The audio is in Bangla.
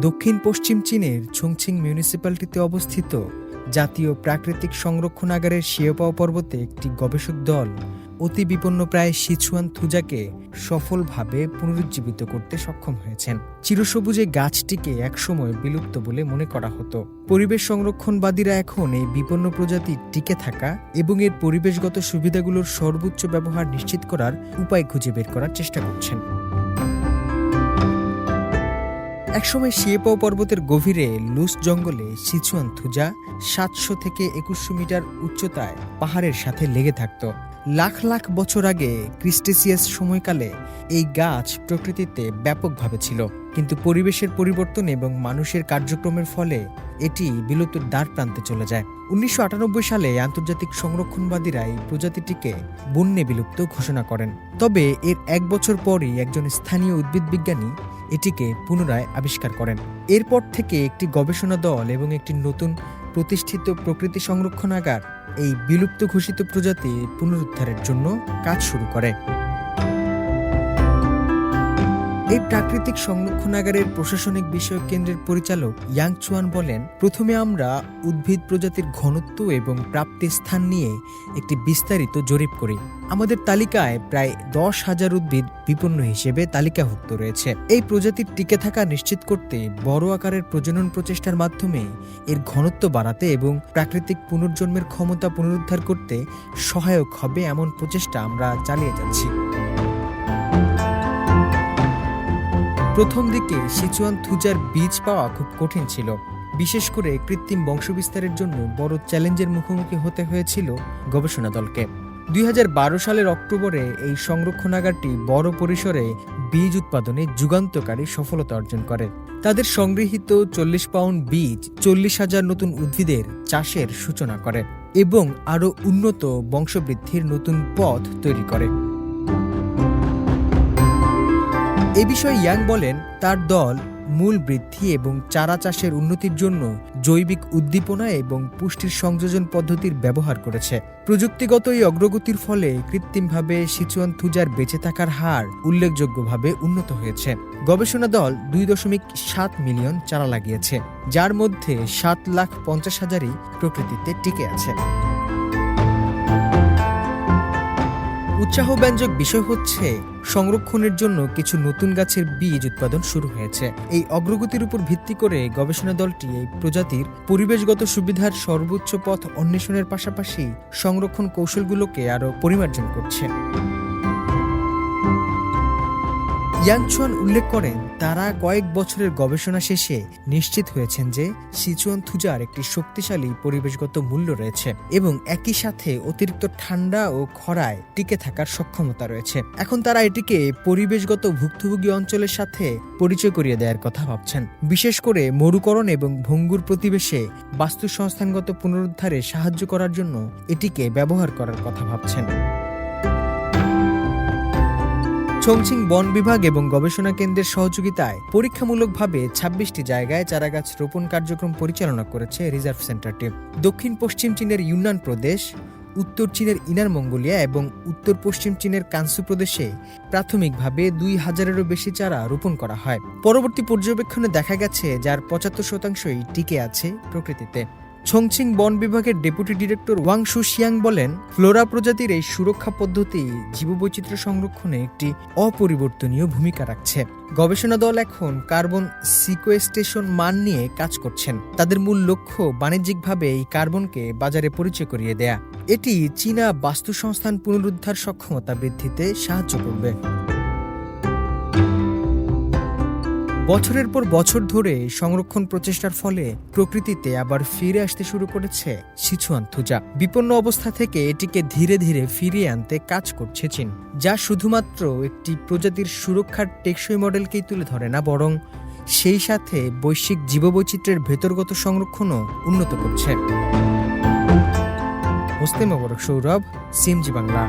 দক্ষিণ পশ্চিম চীনের ছংছিং মিউনিসিপ্যালিটিতে অবস্থিত জাতীয় প্রাকৃতিক সংরক্ষণাগারের শিয়পাও পর্বতে একটি গবেষক দল অতি বিপন্ন প্রায় সিচুয়ান থুজাকে সফলভাবে পুনরুজ্জীবিত করতে সক্ষম হয়েছেন। চিরসবুজে গাছটিকে একসময় বিলুপ্ত বলে মনে করা হতো। পরিবেশ সংরক্ষণবাদীরা এখন এই বিপন্ন প্রজাতি টিকে থাকা এবং এর পরিবেশগত সুবিধাগুলোর সর্বোচ্চ ব্যবহার নিশ্চিত করার উপায় খুঁজে বের করার চেষ্টা করছেন। একসময় শিয়েপাও পর্বতের গভীরে লুস জঙ্গলে সিচুয়ান থুজা সাতশো থেকে একুশশো মিটার উচ্চতায় পাহাড়ের সাথে লেগে থাকত। লাখ লাখ বছর আগে ক্রিস্টেসিয়াস সময়কালে এই গাছ প্রকৃতিতে ব্যাপকভাবে ছিল। কিন্তু পরিবেশের পরিবর্তন এবং মানুষের কার্যক্রমের ফলে এটি বিলুপ্তির দ্বার প্রান্তে চলে যায়। উনিশশো আটানব্বই সালে আন্তর্জাতিক সংরক্ষণবাদীরা এই প্রজাতিটিকে বন্যে বিলুপ্ত ঘোষণা করেন। তবে এর এক বছর পরই একজন স্থানীয় উদ্ভিদ বিজ্ঞানী এটিকে পুনরায় আবিষ্কার করেন। এরপর থেকে একটি গবেষণা দল এবং একটি নতুন প্রতিষ্ঠিত প্রকৃতি সংরক্ষণাগার এই বিলুপ্ত ঘোষিত প্রজাতি পুনরুদ্ধারের জন্য কাজ শুরু করে। এই প্রাকৃতিক সংরক্ষণাগারের প্রশাসনিক বিষয়ক কেন্দ্রের পরিচালক ইয়াং চুয়ান বলেন, প্রথমে আমরা উদ্ভিদ প্রজাতির ঘনত্ব এবং প্রাপ্তির স্থান নিয়ে একটি বিস্তারিত জরিপ করি। আমাদের তালিকায় প্রায় দশ হাজার উদ্ভিদ বিপন্ন হিসেবে তালিকাভুক্ত রয়েছে। এই প্রজাতির টিকে থাকা নিশ্চিত করতে বড় আকারের প্রজনন প্রচেষ্টার মাধ্যমে এর ঘনত্ব বাড়াতে এবং প্রাকৃতিক পুনর্জন্মের ক্ষমতা পুনরুদ্ধার করতে সহায়ক হবে এমন প্রচেষ্টা আমরা চালিয়ে যাচ্ছি। প্রথম দিকে সিচুয়ান থুজার বীজ পাওয়া খুব কঠিন ছিল। বিশেষ করে কৃত্রিম বংশবিস্তারের জন্য বড় চ্যালেঞ্জের মুখোমুখি হতে হয়েছিল গবেষণা দলকে। দুই হাজার বারো সালের অক্টোবরে এই সংরক্ষণাগারটি বড় পরিসরে বীজ উৎপাদনে যুগান্তকারী সফলতা অর্জন করে। তাদের সংগৃহীত চল্লিশ পাউন্ড বীজ চল্লিশ হাজার নতুন উদ্ভিদের চাষের সূচনা করে এবং আরও উন্নত বংশবৃদ্ধির নতুন পথ তৈরি করে। এ বিষয়ে ইয়াং বলেন, তার দল মূল বৃদ্ধি এবং চারা চাষের উন্নতির জন্য জৈবিক উদ্দীপনা এবং পুষ্টির সংযোজন পদ্ধতির ব্যবহার করেছে। প্রযুক্তিগত এই অগ্রগতির ফলে কৃত্রিমভাবে সিচুয়ান থুজার বেঁচে থাকার হার উল্লেখযোগ্যভাবে উন্নত হয়েছে। গবেষণা দল দুই দশমিক সাত মিলিয়ন চারা লাগিয়েছে, যার মধ্যে সাত লাখ পঞ্চাশ হাজারই প্রকৃতিতে টিকে আছে। উৎসাহব্যঞ্জক বিষয় হচ্ছে সংরক্ষণের জন্য কিছু নতুন গাছের বীজ উৎপাদন শুরু হয়েছে। এই অগ্রগতির উপর ভিত্তি করে গবেষণা দলটি এই প্রজাতির পরিবেশগত সুবিধার সর্বোচ্চ পথ অন্বেষণের পাশাপাশি সংরক্ষণ কৌশলগুলোকে আরও পরিমার্জন করছে। ইয়াংচুয়ান উল্লেখ করেন, তারা কয়েক বছরের গবেষণা শেষে নিশ্চিত হয়েছেন যে সিচুয়ান থুজার একটি শক্তিশালী পরিবেশগত মূল্য রয়েছে এবং একই সাথে অতিরিক্ত ঠান্ডা ও খরায় টিকে থাকার সক্ষমতা রয়েছে। এখন তারা এটিকে পরিবেশগত ভুক্তভোগী অঞ্চলের সাথে পরিচয় করিয়ে দেওয়ার কথা ভাবছেন। বিশেষ করে মরুকরণ এবং ভঙ্গুর প্রতিবেশে বাস্তু সংস্থানগত পুনরুদ্ধারে সাহায্য করার জন্য এটিকে ব্যবহার করার কথা ভাবছেন। ছংছিং বন বিভাগ এবং গবেষণা কেন্দ্রের সহযোগিতায় পরীক্ষামূলকভাবে ছাব্বিশটি জায়গায় চারাগাছ রোপণ কার্যক্রম পরিচালনা করেছে রিজার্ভ সেন্টারটি দক্ষিণ পশ্চিম চীনের ইউনান প্রদেশ, উত্তর চীনের ইনার মঙ্গোলিয়া এবং উত্তর পশ্চিম চীনের কানসু প্রদেশে প্রাথমিকভাবে দুই হাজারেরও বেশি চারা রোপণ করা হয়। পরবর্তী পর্যবেক্ষণে দেখা গেছে, যার পঁচাত্তর শতাংশই টিকে আছে প্রকৃতিতে। ছংছিং বন বিভাগের ডেপুটি ডিরেক্টর ওয়াং শিয়াং বলেন, ফ্লোরা প্রজাতির এই সুরক্ষা পদ্ধতি জীববৈচিত্র্য সংরক্ষণে একটি অপরিবর্তনীয় ভূমিকা রাখছে। গবেষণা দল এখন কার্বন সিকোয়েস্টেশন মান নিয়ে কাজ করছেন। তাদের মূল লক্ষ্য বাণিজ্যিকভাবে এই কার্বনকে বাজারে পরিচয় করিয়ে দেয়া। এটি চীনা বাস্তু সংস্থান পুনরুদ্ধার সক্ষমতা বৃদ্ধিতে সাহায্য করবে। বছরের পর বছর ধরে সংরক্ষণ প্রচেষ্টার ফলে প্রকৃতিতে আবার ফিরে আসতে শুরু করেছে সিচুয়ান থুজা। বিপন্ন অবস্থা থেকে এটিকে ধীরে ধীরে ফিরিয়ে আনতে কাজ করছে চীন, যা শুধুমাত্র একটি প্রজাতির সুরক্ষার টেকসই মডেলকেই তুলে ধরে না, বরং সেই সাথে বৈশ্বিক জীববৈচিত্র্যের ভেতরগত সংরক্ষণও উন্নত করছে। হোস্তে মোবারক, সৌরভ সিমজি বাংলা।